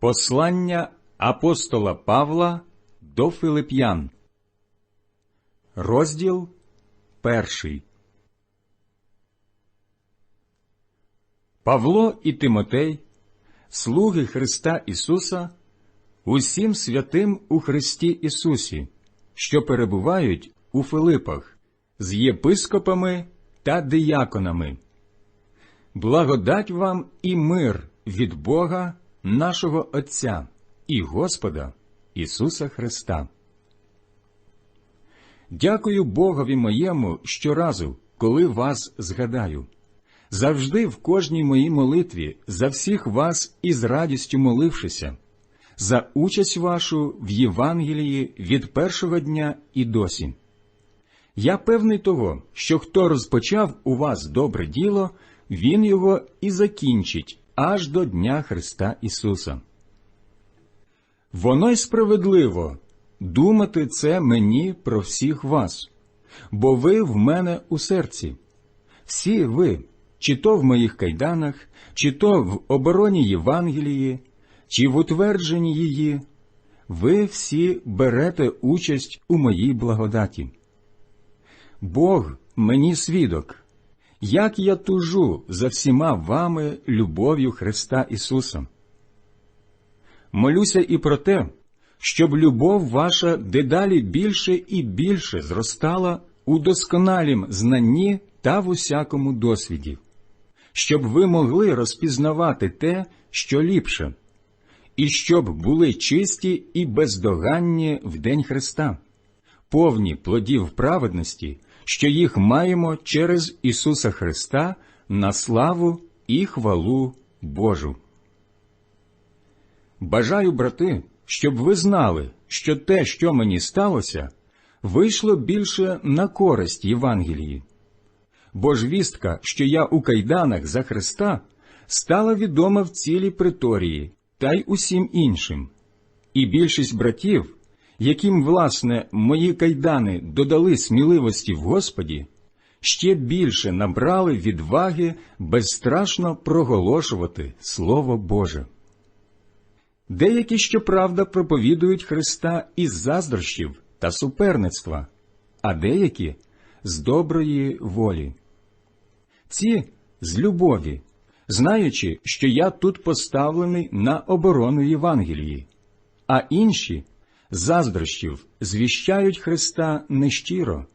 Послання апостола Павла до Филип'ян, розділ перший. Павло і Тимотей, слуги Христа Ісуса, усім святим у Христі Ісусі, що перебувають у Филипах, з єпископами та дияконами. Благодать вам і мир від Бога нашого Отця і Господа Ісуса Христа. Дякую Богові моєму щоразу, коли вас згадаю. Завжди в кожній моїй молитві за всіх вас із радістю молившися, за участь вашу в Євангелії від першого дня і досі. Я певний того, що хто розпочав у вас добре діло, він його і закінчить аж до Дня Христа Ісуса. Воно й справедливо думати це мені про всіх вас, бо ви в мене у серці. Всі ви, чи то в моїх кайданах, чи то в обороні Євангелії, чи в утвердженні її, ви всі берете участь у моїй благодаті. Бог мені свідок, як я тужу за всіма вами любов'ю Христа Ісуса. Молюся і про те, щоб любов ваша дедалі більше і більше зростала у досконалім знанні та в усякому досвіді, щоб ви могли розпізнавати те, що ліпше, і щоб були чисті і бездоганні в день Христа, повні плодів праведності, що їх маємо через Ісуса Христа на славу і хвалу Божу. Бажаю, брати, щоб ви знали, що те, що мені сталося, вийшло більше на користь Євангелії. Бо ж вістка, що я у кайданах за Христа, стала відома в цілій приторії та й усім іншим, і більшість братів, яким, власне, мої кайдани додали сміливості в Господі, ще більше набрали відваги безстрашно проголошувати Слово Боже. Деякі, щоправда, проповідують Христа із заздрощів та суперництва, а деякі з доброї волі. Ці з любові, знаючи, що я тут поставлений на оборону Євангелії, а інші заздрощів звіщають Христа нещиро,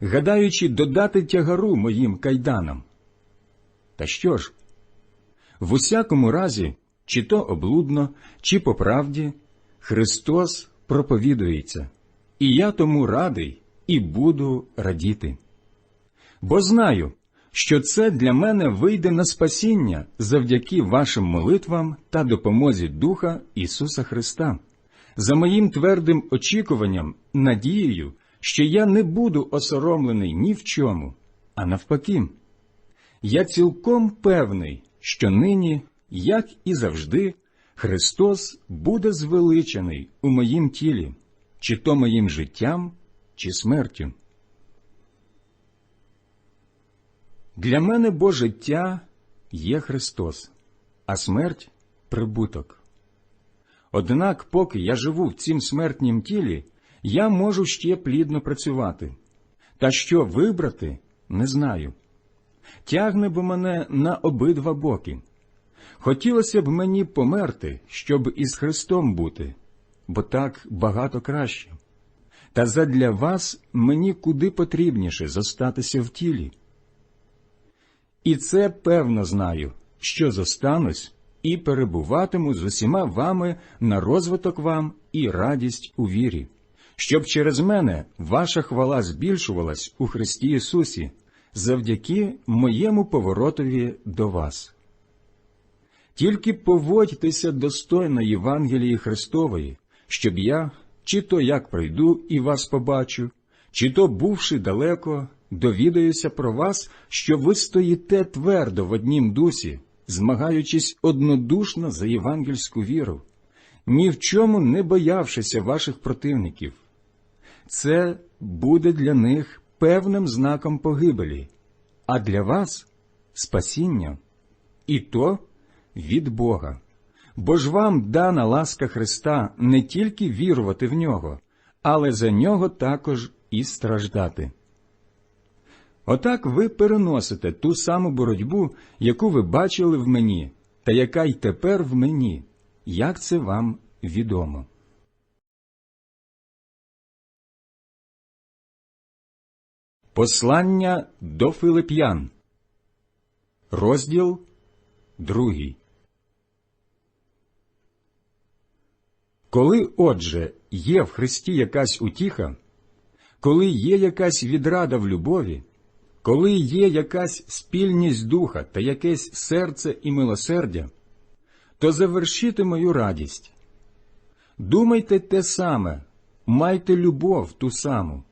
гадаючи додати тягару моїм кайданам. Та що ж? В усякому разі, чи то облудно, чи по правді, Христос проповідується, і я тому радий і буду радіти. Бо знаю, що це для мене вийде на спасіння завдяки вашим молитвам та допомозі Духа Ісуса Христа, за моїм твердим очікуванням, надією, що я не буду осоромлений ні в чому, а навпаки. Я цілком певний, що нині як і завжди, Христос буде звеличений у моїм тілі, чи то моїм життям, чи смертю. Для мене бо життя є Христос, а смерть прибуток. Однак, поки я живу в цім смертнім тілі, я можу ще плідно працювати, та що вибрати, не знаю. Тягне бо мене на обидва боки. Хотілося б мені померти, щоб із Христом бути, бо так багато краще. Та задля вас мені куди потрібніше зостатися в тілі. І це певно знаю, що зостанусь і перебуватиму з усіма вами на розвиток вам і радість у вірі, щоб через мене ваша хвала збільшувалась у Христі Ісусі завдяки моєму поворотові до вас. Тільки поводьтеся достойно Євангелії Христової, щоб я, чи то як прийду і вас побачу, чи то, бувши далеко, довідаюся про вас, що ви стоїте твердо в однім дусі, змагаючись однодушно за євангельську віру, ні в чому не боявшися ваших противників. Це буде для них певним знаком погибелі, а для вас спасіння. І то від Бога, Бо ж вам дана ласка Христа не тільки вірувати в нього, але за нього також і страждати. Отак ви переносите ту саму боротьбу, яку ви бачили в мені, та яка й тепер в мені, як це вам відомо. Послання до Филип'ян, розділ другий. Коли, отже, є в Христі якась утіха, коли є якась відрада в любові, коли є якась спільність духа та якесь серце і милосердя, то завершити мою радість. Думайте те саме, майте любов ту саму,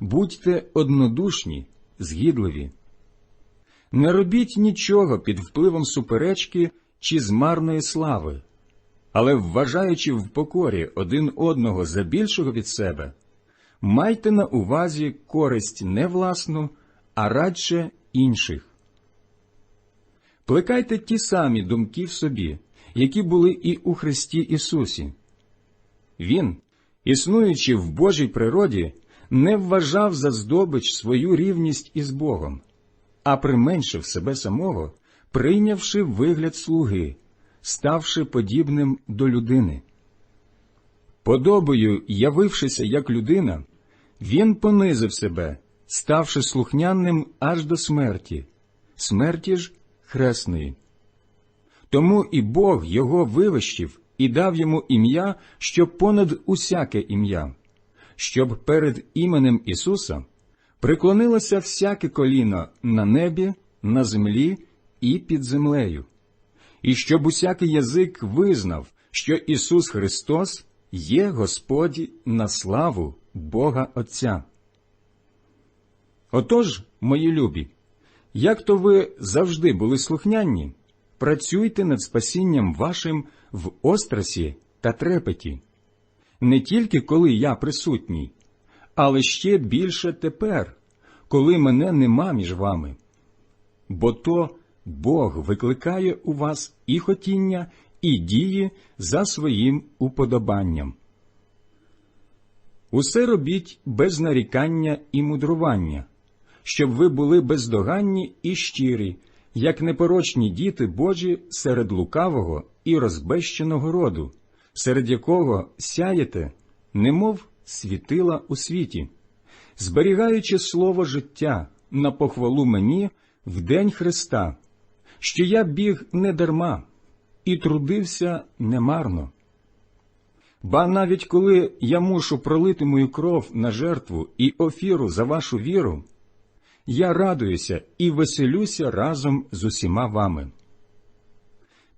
будьте однодушні, згідливі. Не робіть нічого під впливом суперечки чи змарної слави, але, вважаючи в покорі один одного за більшого від себе, майте на увазі користь не власну, а радше інших. Плекайте ті самі думки в собі, які були і у Христі Ісусі. Він, існуючи в Божій природі, не вважав за здобич свою рівність із Богом, а применшив себе самого, прийнявши вигляд слуги, ставши подібним до людини. Подобою, явившися як людина, він понизив себе, ставши слухняним аж до смерті, смерті ж хресної. Тому і Бог його вивищив і дав йому ім'я, що понад усяке ім'я, щоб перед іменем Ісуса приклонилося всяке коліно на небі, на землі і під землею, і щоб усякий язик визнав, що Ісус Христос є Господь на славу Бога Отця. Отож, мої любі, як то ви завжди були слухняні, працюйте над спасінням вашим в острасі та трепеті, не тільки коли я присутній, але ще більше тепер, коли мене нема між вами. Бо то Бог викликає у вас і хотіння, і дії за своїм уподобанням. Усе робіть без нарікання і мудрування, щоб ви були бездоганні і щирі, як непорочні діти Божі серед лукавого і розбещеного роду, серед якого сяєте, немов світила у світі, зберігаючи слово життя на похвалу мені в день Христа, що я біг не дарма і трудився немарно. Ба навіть коли я мушу пролити мою кров на жертву і офіру за вашу віру, я радуюся і веселюся разом з усіма вами.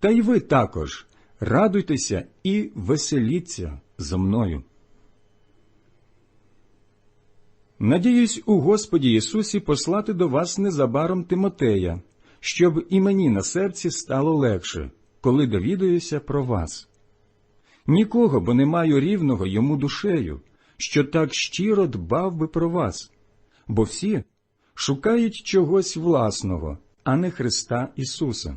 Та й ви також радуйтеся і веселіться зо мною. Надіюсь у Господі Ісусі послати до вас незабаром Тимотея, щоб і мені на серці стало легше, коли довідуюся про вас. Нікого, бо не маю рівного йому душею, що так щиро дбав би про вас, бо всі шукають чогось власного, а не Христа Ісуса.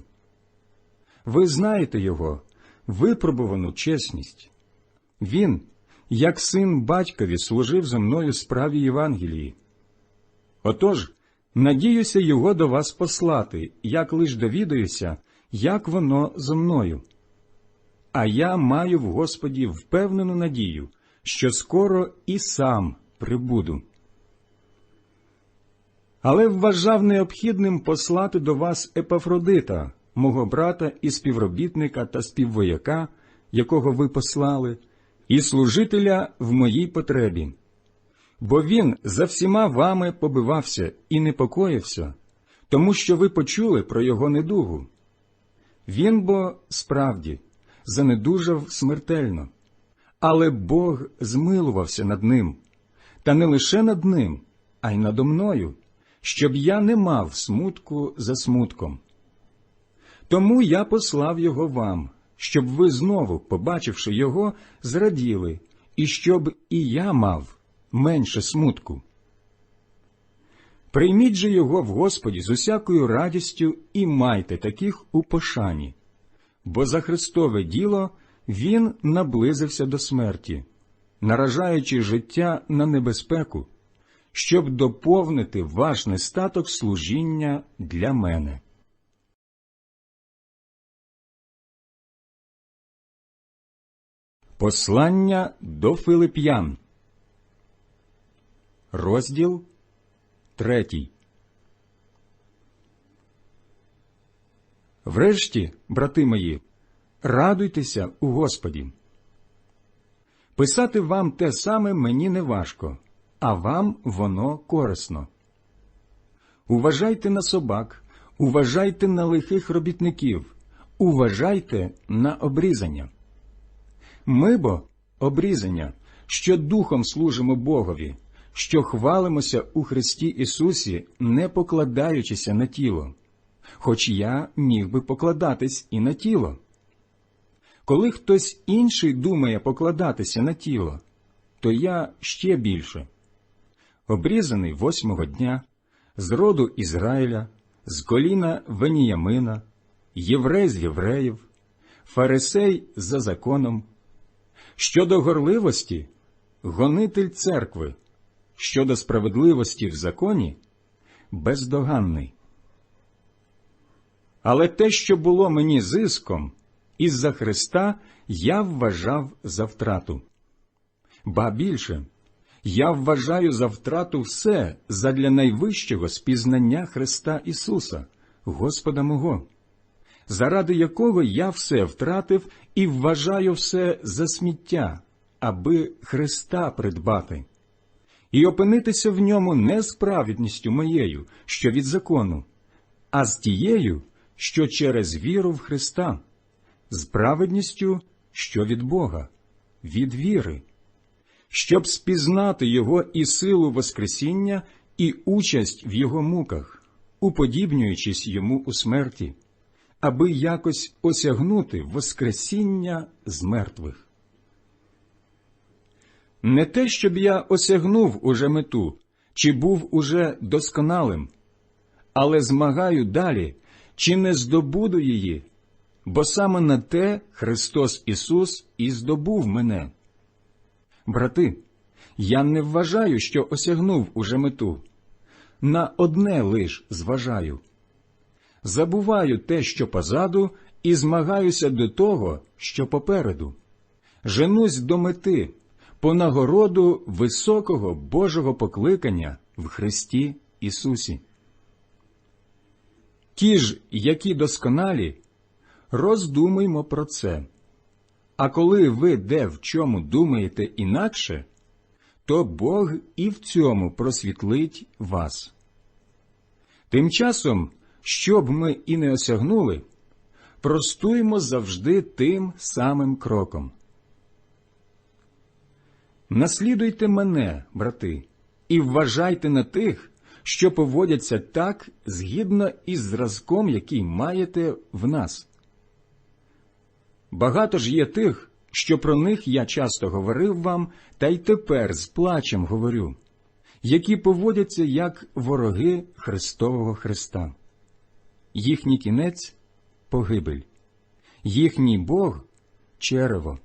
Ви знаєте Його, випробувану чесність. Він, як син батькові, служив за мною справі Євангелії. Отож, надіюся його до вас послати, як лиш довідаюся, як воно зо мною. А я маю в Господі впевнену надію, що скоро і сам прибуду. Але вважав необхідним послати до вас Епафродита, мого брата і співробітника та співвояка, якого ви послали, і служителя в моїй потребі. Бо він за всіма вами побивався і непокоївся, тому що ви почули про його недугу. Він бо справді занедужав смертельно, але Бог змилувався над ним, та не лише над ним, а й надо мною, щоб я не мав смутку за смутком. Тому я послав його вам, щоб ви знову, побачивши його, зраділи, і щоб і я мав менше смутку. Прийміть же його в Господі з усякою радістю і майте таких у пошані, бо за Христове діло він наблизився до смерті, наражаючи життя на небезпеку, щоб доповнити ваш нестаток служіння для мене. Послання до Филип'ян, розділ третій. Врешті, брати мої, радуйтеся у Господі. Писати вам те саме мені не важко, а вам воно корисно. Уважайте на собак, уважайте на лихих робітників, уважайте на обрізання. Ми бо обрізання, що духом служимо Богові, що хвалимося у Христі Ісусі, не покладаючися на тіло, хоч я міг би покладатись і на тіло. Коли хтось інший думає покладатися на тіло, то я ще більше. Обрізаний восьмого дня, з роду Ізраїля, з коліна Веніямина, єврей з євреїв, фарисей за законом, Щодо горливості гонитель церкви, щодо справедливості в законі бездоганний. Але те, що було мені зиском, із-за Христа я вважав за втрату. Ба більше, я вважаю за втрату все задля найвищого спізнання Христа Ісуса, Господа мого заради якого я все втратив і вважаю все за сміття, аби Христа придбати, і опинитися в ньому не з праведністю моєю, що від закону, а з тією, що через віру в Христа, з праведністю, що від Бога, від віри, щоб спізнати Його і силу Воскресіння, і участь в Його муках, уподібнюючись йому у смерті аби якось осягнути Воскресіння з мертвих. Не те, щоб я осягнув уже мету, чи був уже досконалим, але змагаю далі, чи не здобуду її, бо саме на те Христос Ісус і здобув мене. Брати, я не вважаю, що осягнув уже мету. На одне лиш зважаю забуваю те, що позаду, і змагаюся до того, що попереду. Женусь до мети, по нагороду високого Божого покликання в Христі Ісусі. Ті ж, які досконалі, роздумуймо про це. А коли ви де в чому думаєте інакше, то Бог і в цьому просвітлить вас. Тим часом що б ми і не осягнули, простуємо завжди тим самим кроком. Наслідуйте мене, брати, і вважайте на тих, що поводяться так згідно із зразком, який маєте в нас. Багато ж є тих, що про них я часто говорив вам, та й тепер з плачем говорю, які поводяться як вороги Христового Христа їхній кінець погибель, їхній Бог черево,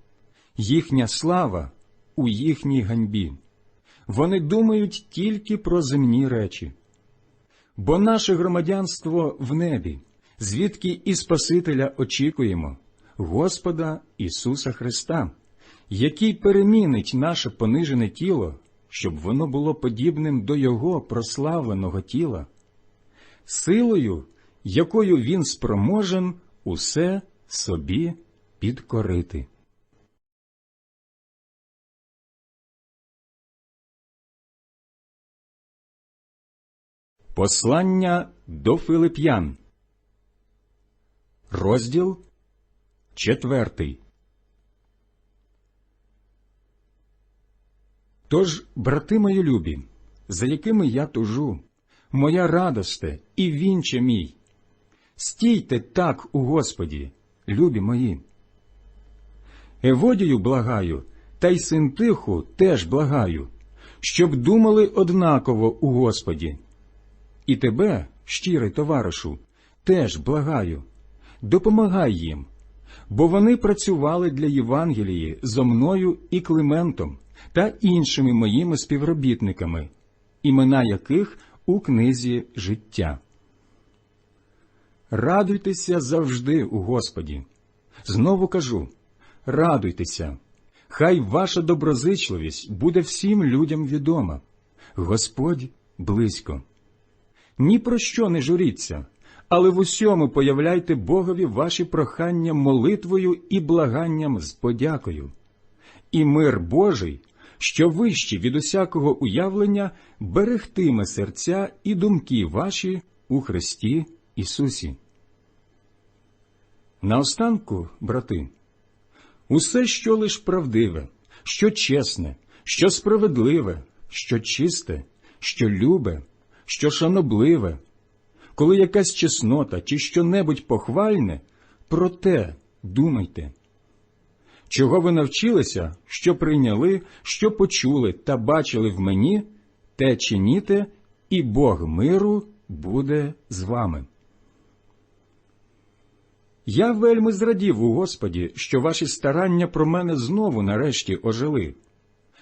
їхня слава у їхній ганьбі. Вони думають тільки про земні речі. Бо наше громадянство в небі, звідки і Спасителя очікуємо, Господа Ісуса Христа, який перемінить наше понижене тіло, щоб воно було подібним до Його прославленого тіла, силою якою він спроможен усе собі підкорити. Послання до Филип'ян, розділ четвертий. Тож, брати мої любі, за якими я тужу, моя радосте і вінче мій, Стійте так у Господі, любі мої. Еводію благаю, та й синтиху теж благаю, щоб думали однаково у Господі. І тебе, щирий товаришу, теж благаю, допомагай їм, бо вони працювали для Євангелії зо мною і Климентом та іншими моїми співробітниками, імена яких у книзі життя. Радуйтеся завжди у Господі. Знову кажу радуйтеся, хай ваша доброзичливість буде всім людям відома. Господь близько. Ні про що не журіться, але в усьому появляйте Богові ваші прохання молитвою і благанням з подякою. І мир Божий, що вищий від усякого уявлення, берегтиме серця і думки ваші у Христі Ісусі. Наостанку, брати, усе, що лиш правдиве, що чесне, що справедливе, що чисте, що любе, що шанобливе, коли якась чеснота чи що-небудь похвальне, про те думайте. Чого ви навчилися, що прийняли, що почули та бачили в мені, те чиніте, і Бог миру буде з вами. Я вельми зрадів у Господі, що ваші старання про мене знову нарешті ожили.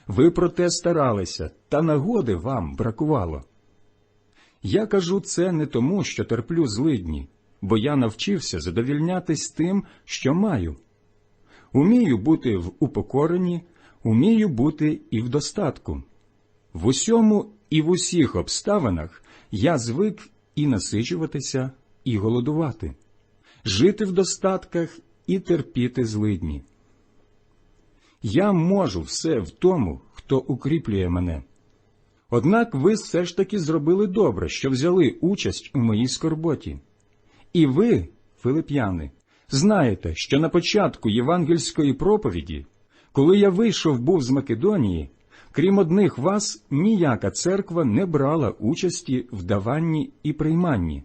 Ви про те старалися, та нагоди вам бракувало. Я кажу це не тому, що терплю злидні, бо я навчився задовільнятись тим, що маю. Умію бути в упокоренні, умію бути і в достатку. В усьому і в усіх обставинах я звик і насичуватися, і голодувати, жити в достатках і терпіти злидні. Я можу все в тому, хто укріплює мене. Однак ви все ж таки зробили добре, що взяли участь у моїй скорботі. І ви, филип'яни, знаєте, що на початку євангельської проповіді, коли я вийшов був з Македонії, крім одних вас, ніяка церква не брала участі в даванні і прийманні.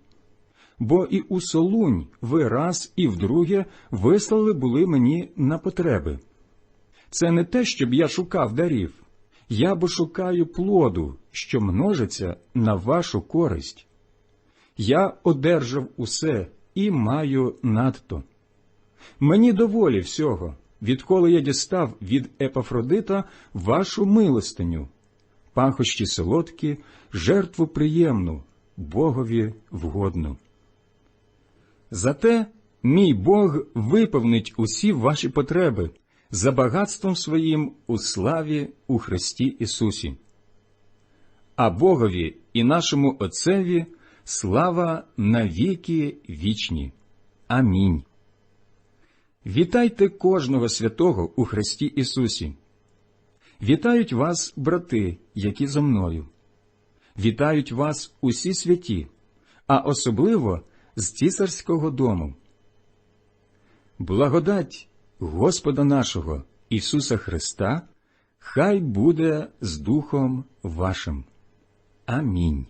Бо і у Солунь ви раз і вдруге вислали були мені на потреби. Це не те, щоб я шукав дарів, я бо шукаю плоду, що множиться на вашу користь. Я одержав усе і маю надто. Мені доволі всього, відколи я дістав від Епафродита вашу милостиню, пахощі солодкі, жертву приємну, Богові вгодну. Зате мій Бог виповнить усі ваші потреби за багатством своїм у славі у Христі Ісусі. А Богові і нашому Отцеві слава навіки вічні. Амінь. Вітайте кожного святого у Христі Ісусі. Вітають вас, брати, які зо мною. Вітають вас усі святі, а особливо з цісарського дому. Благодать Господа нашого Ісуса Христа, хай буде з Духом вашим. Амінь.